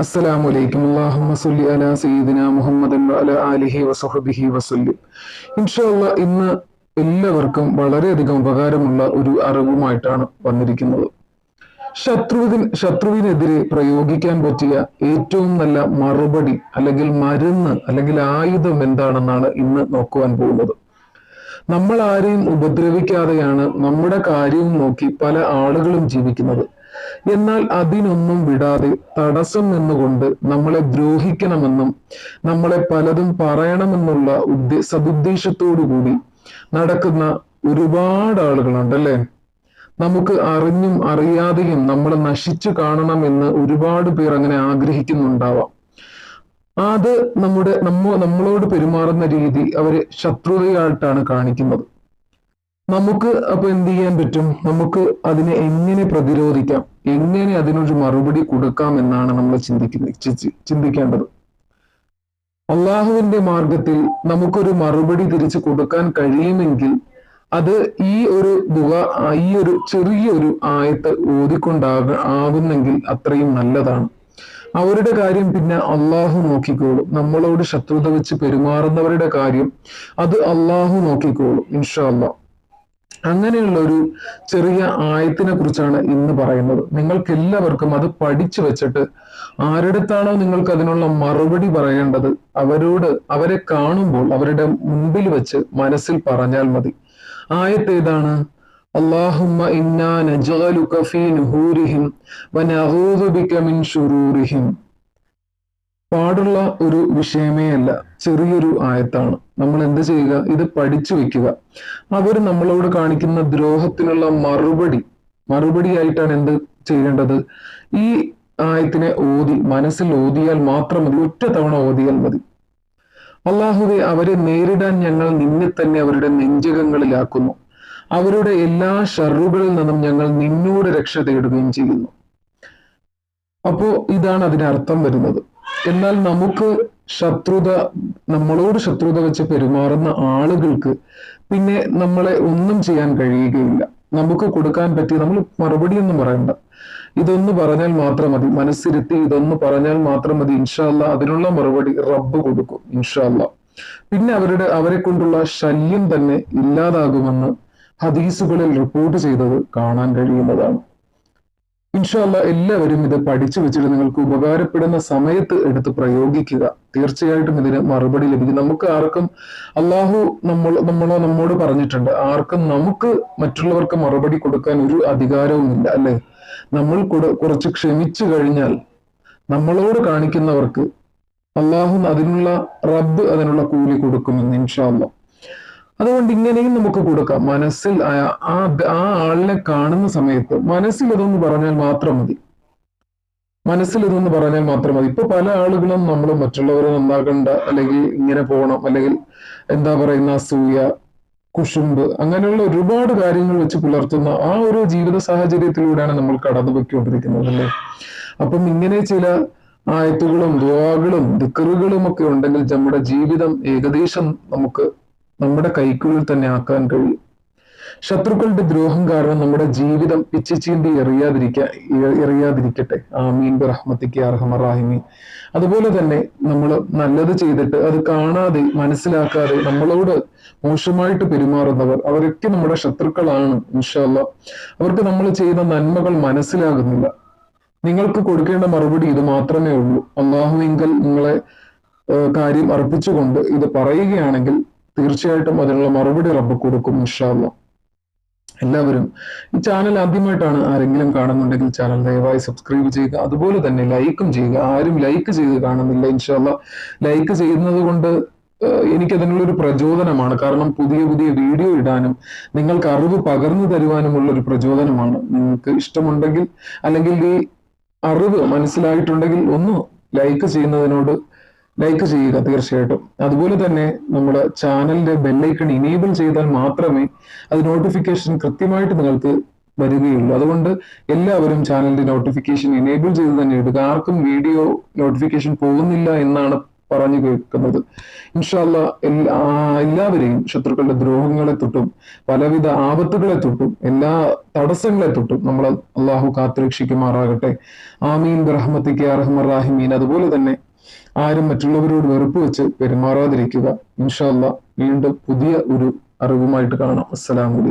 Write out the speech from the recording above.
അസ്സലാമു അലൈക്കും അല്ലാഹുമ്മ സല്ലി അലാ സയ്യിദിന മുഹമ്മദ് വഅല ആലിഹി വസഹബിഹി വസല്ലിം. ഇൻഷാല്ല ഇന്ന് എല്ലാവർക്കും വളരെയധികം ഉപകാരമുള്ള ഒരു അറിവുമായിട്ടാണ് വന്നിരിക്കുന്നത്. ശത്രുവിന് ശത്രുവിനെതിരെ പ്രയോഗിക്കാൻ പറ്റിയ ഏറ്റവും നല്ല മറുപടി അല്ലെങ്കിൽ മരുന്ന് അല്ലെങ്കിൽ ആയുധം എന്താണെന്നാണ് ഇന്ന് നോക്കുവാൻ പോകുന്നത്. നമ്മൾ ആരെയും ഉപദ്രവിക്കാതെയാണ് നമ്മുടെ കാര്യവും നോക്കി പല ആളുകളും ജീവിക്കുന്നത്. എന്നാൽ അതിനൊന്നും വിടാതെ തടസ്സം നിന്നുകൊണ്ട് നമ്മളെ ദ്രോഹിക്കണമെന്നും നമ്മളെ പലതും പറയണമെന്നുള്ള ഉദ്ദേ സതുദ്ദേശത്തോടുകൂടി നടക്കുന്ന ഒരുപാട് ആളുകളുണ്ട് അല്ലേ നമുക്ക് അറിഞ്ഞും അറിയാതെയും നമ്മളെ നശിച്ചു കാണണമെന്ന് ഒരുപാട് പേർ അങ്ങനെ ആഗ്രഹിക്കുന്നുണ്ടാവാം. അത് നമ്മുടെ നമ്മ നമ്മളോട് പെരുമാറുന്ന രീതി അവർ ശത്രുതയായിട്ടാണ് കാണിക്കുന്നത്. നമുക്ക് അപ്പൊ എന്ത് ചെയ്യാൻ പറ്റും? നമുക്ക് അതിനെ എങ്ങനെ പ്രതിരോധിക്കാം? എങ്ങനെ അതിനൊരു മറുപടി കൊടുക്കാം എന്നാണ് നമ്മൾ ചിന്തിക്കുന്നത് ചിന്തിക്കേണ്ടത്. അള്ളാഹുവിന്റെ മാർഗത്തിൽ നമുക്കൊരു മറുപടി തിരിച്ചു കൊടുക്കാൻ കഴിയുമെങ്കിൽ അത് ഈ ഒരു ദുവ ഈ ഒരു ചെറിയൊരു ആയത്ത് ഓതിക്കൊണ്ടാക ആകുന്നെങ്കിൽ അത്രയും നല്ലതാണ്. അവരുടെ കാര്യം പിന്നെ അള്ളാഹു നോക്കിക്കോളും. നമ്മളോട് ശത്രുത വെച്ച് പെരുമാറുന്നവരുടെ കാര്യം അത് അള്ളാഹു നോക്കിക്കോളും ഇൻഷാ അള്ളാഹ് അങ്ങനെയുള്ള ഒരു ചെറിയ ആയത്തിനെ കുറിച്ചാണ് ഇന്ന് പറയുന്നത്. നിങ്ങൾക്ക് എല്ലാവർക്കും അത് പഠിച്ചു വെച്ചിട്ട് ആരുടെത്താണോ നിങ്ങൾക്ക് അതിനുള്ള മറുപടി പറയേണ്ടത് അവരോട് അവരെ കാണുമ്പോൾ അവരുടെ മുൻപിൽ വെച്ച് മനസ്സിൽ പറഞ്ഞാൽ മതി. ആയത്ത് ഏതാണ് ശുറൂരിഹിം പാടുള്ള ഒരു വിഷയമേ അല്ല ചെറിയൊരു ആയത്താണ്. നമ്മൾ എന്ത് ചെയ്യുക? ഇത് പഠിച്ചു വെക്കുക. അവർ നമ്മളോട് കാണിക്കുന്ന ദ്രോഹത്തിനുള്ള മറുപടി മറുപടിയായിട്ടാണ് എന്ത് ചെയ്യേണ്ടത്? ഈ ആയത്തിനെ ഓതി മനസ്സിൽ ഓതിയാൽ മാത്രം മതി ഒറ്റ തവണ ഓതിയാൽ മതി. അള്ളാഹുവെ അവരെ നേരിടാൻ ഞങ്ങൾ നിന്നെ തന്നെ അവരുടെ നെഞ്ചകങ്ങളിലാക്കുന്നു. അവരുടെ എല്ലാ ഷറുകളിൽ നിന്നും ഞങ്ങൾ നിന്നോട് രക്ഷ തേടുകയും ചെയ്യുന്നു. അപ്പോ ഇതാണ് അതിനർത്ഥം വരുന്നത്. എന്നാൽ നമുക്ക് ശത്രുത നമ്മളോട് ശത്രുത വെച്ച് പെരുമാറുന്ന ആളുകൾക്ക് പിന്നെ നമ്മളെ ഒന്നും ചെയ്യാൻ കഴിയുകയില്ല. നമുക്ക് കൊടുക്കാൻ പറ്റിയ നമ്മൾ മറുപടി ഒന്നും പറയണ്ട. ഇതൊന്ന് പറഞ്ഞാൽ മാത്രം മതി. മനസ്സിരുത്തി ഇതൊന്ന് പറഞ്ഞാൽ മാത്രം മതി. ഇൻഷാല്ല അതിനുള്ള മറുപടി റബ്ബ് കൊടുക്കും ഇൻഷാല്ല പിന്നെ അവരുടെ അവരെ കൊണ്ടുള്ള ശല്യം തന്നെ ഇല്ലാതാകുമെന്ന് ഹദീസുകളിൽ റിപ്പോർട്ട് ചെയ്തത് കാണാൻ കഴിയുന്നതാണ്. ഇൻഷാല്ല എല്ലാവരും ഇത് പഠിച്ചു വെച്ചിട്ട് നിങ്ങൾക്ക് ഉപകാരപ്പെടുന്ന സമയത്ത് എടുത്ത് പ്രയോഗിക്കുക. തീർച്ചയായിട്ടും ഇതിന് മറുപടി ലഭിക്കും. നമുക്ക് ആർക്കും അള്ളാഹു നമ്മൾ നമ്മളോ നമ്മോട് പറഞ്ഞിട്ടുണ്ട് ആർക്കും നമുക്ക് മറ്റുള്ളവർക്ക് മറുപടി കൊടുക്കാൻ ഒരു അധികാരവുമില്ല അല്ലെ? നമ്മൾ കുറച്ച് ക്ഷമിച്ചു കഴിഞ്ഞാൽ നമ്മളോട് കാണിക്കുന്നവർക്ക് അള്ളാഹു അതിനുള്ള റബ്ബ് അതിനുള്ള കൂലി കൊടുക്കുമെന്ന് ഇൻഷാല്ല അതുകൊണ്ട് ഇങ്ങനെയും നമുക്ക് കൊടുക്കാം. മനസ്സിൽ ആ- ആ ആളിനെ കാണുന്ന സമയത്ത് മനസ്സിൽ ഇതൊന്ന് പറഞ്ഞാൽ മാത്രം മതി. മനസ്സിൽ ഇതൊന്ന് പറഞ്ഞാൽ മാത്രം മതി. ഇപ്പൊ പല ആളുകളും നമ്മൾ മറ്റുള്ളവരെ നന്നാകണ്ട അല്ലെങ്കിൽ ഇങ്ങനെ പോകണം അല്ലെങ്കിൽ എന്താ പറയുന്ന അസൂയ കുശുമ്പ് അങ്ങനെയുള്ള ഒരുപാട് കാര്യങ്ങൾ വെച്ച് പുലർത്തുന്ന ആ ഒരു ജീവിത സാഹചര്യത്തിലൂടെയാണ് നമ്മൾ കടന്നു പൊയ്ക്കൊണ്ടിരിക്കുന്നത് അല്ലേ? അപ്പം ഇങ്ങനെ ചില ആയത്തുകളും ദുവാകളും ദിക്കറുകളും ഒക്കെ ഉണ്ടെങ്കിൽ നമ്മുടെ ജീവിതം ഏകദേശം നമുക്ക് നമ്മുടെ കൈക്കുള്ളിൽ തന്നെ ആക്കാൻ കഴിയും. ശത്രുക്കളുടെ ദ്രോഹം കാരണം നമ്മുടെ ജീവിതം പിച്ചിച്ചീന്തി ചീന്തി എറിയാതിരിക്ക എറിയാതിരിക്കട്ടെ. ആമീൻ. റഹ്മത്തിക്ക് അർഹമറാഹിമീൻ അതുപോലെ തന്നെ നമ്മൾ നല്ലത് ചെയ്തിട്ട് അത് കാണാതെ മനസ്സിലാക്കാതെ നമ്മളോട് മോശമായിട്ട് പെരുമാറുന്നവർ അവരൊക്കെ നമ്മുടെ ശത്രുക്കളാണ് ഇൻഷല്ല അവർക്ക് നമ്മൾ ചെയ്യുന്ന നന്മകൾ മനസ്സിലാകുന്നില്ല. നിങ്ങൾക്ക് കൊടുക്കേണ്ട മറുപടി ഇത് മാത്രമേ ഉള്ളൂ. അള്ളാഹുവിങ്കൽ നിങ്ങളെ കാര്യം അർപ്പിച്ചുകൊണ്ട് ഇത് പറയുകയാണെങ്കിൽ തീർച്ചയായിട്ടും അതിനുള്ള മറുപടി റബ്ബ് കൊടുക്കും ഇൻഷാല്ല എല്ലാവരും ഈ ചാനൽ ആദ്യമായിട്ടാണ് ആരെങ്കിലും കാണുന്നുണ്ടെങ്കിൽ ചാനൽ ദയവായി സബ്സ്ക്രൈബ് ചെയ്യുക. അതുപോലെ തന്നെ ലൈക്കും ചെയ്യുക. ആരും ലൈക്ക് ചെയ്ത് കാണുന്നില്ല ഇൻഷാല്ല ലൈക്ക് ചെയ്യുന്നത് കൊണ്ട് ഏഹ്, എനിക്കതിനുള്ള ഒരു പ്രചോദനമാണ്. കാരണം പുതിയ പുതിയ വീഡിയോ ഇടാനും നിങ്ങൾക്ക് അറിവ് പകർന്നു തരുവാനുമുള്ള ഒരു പ്രചോദനമാണ്. നിങ്ങൾക്ക് ഇഷ്ടമുണ്ടെങ്കിൽ അല്ലെങ്കിൽ ഈ അറിവ് മനസ്സിലായിട്ടുണ്ടെങ്കിൽ ഒന്ന് ലൈക്ക് ചെയ്യുന്നതിനോട് ലൈക്ക് ചെയ്യുക തീർച്ചയായിട്ടും. അതുപോലെ തന്നെ നമ്മുടെ ചാനലിന്റെ ബെല്ലൈക്കൺ ഇനേബിൾ ചെയ്താൽ മാത്രമേ അത് നോട്ടിഫിക്കേഷൻ കൃത്യമായിട്ട് നിങ്ങൾക്ക് വരികയുള്ളൂ. അതുകൊണ്ട് എല്ലാവരും ചാനലിന്റെ നോട്ടിഫിക്കേഷൻ ഇനേബിൾ ചെയ്ത് തന്നെ ഇടുക. ആർക്കും വീഡിയോ നോട്ടിഫിക്കേഷൻ പോകുന്നില്ല എന്നാണ് പറഞ്ഞു കേൾക്കുന്നത്. ഇൻഷാല്ല എല്ലാ എല്ലാവരെയും ശത്രുക്കളുടെ ദ്രോഹങ്ങളെ തൊട്ടും പലവിധ ആപത്തുകളെ തൊട്ടും എല്ലാ തടസ്സങ്ങളെ തൊട്ടും നമ്മൾ അള്ളാഹു കാത്തുരക്ഷിക്കുമാറാകട്ടെ. ആമീൻ. ബ്രഹ്മത്തിക്ക് റഹ്മത്തിക്ക് അറഹ്മറാഹിമീൻ അതുപോലെ തന്നെ ആരും മറ്റുള്ളവരോട് വെറുപ്പ് വെച്ച് പെരുമാറാതിരിക്കുക. ഇൻഷാല്ല വീണ്ടും പുതിയ ഒരു അറിവുമായിട്ട് കാണാം. അസ്സലാമു അലൈക്കും.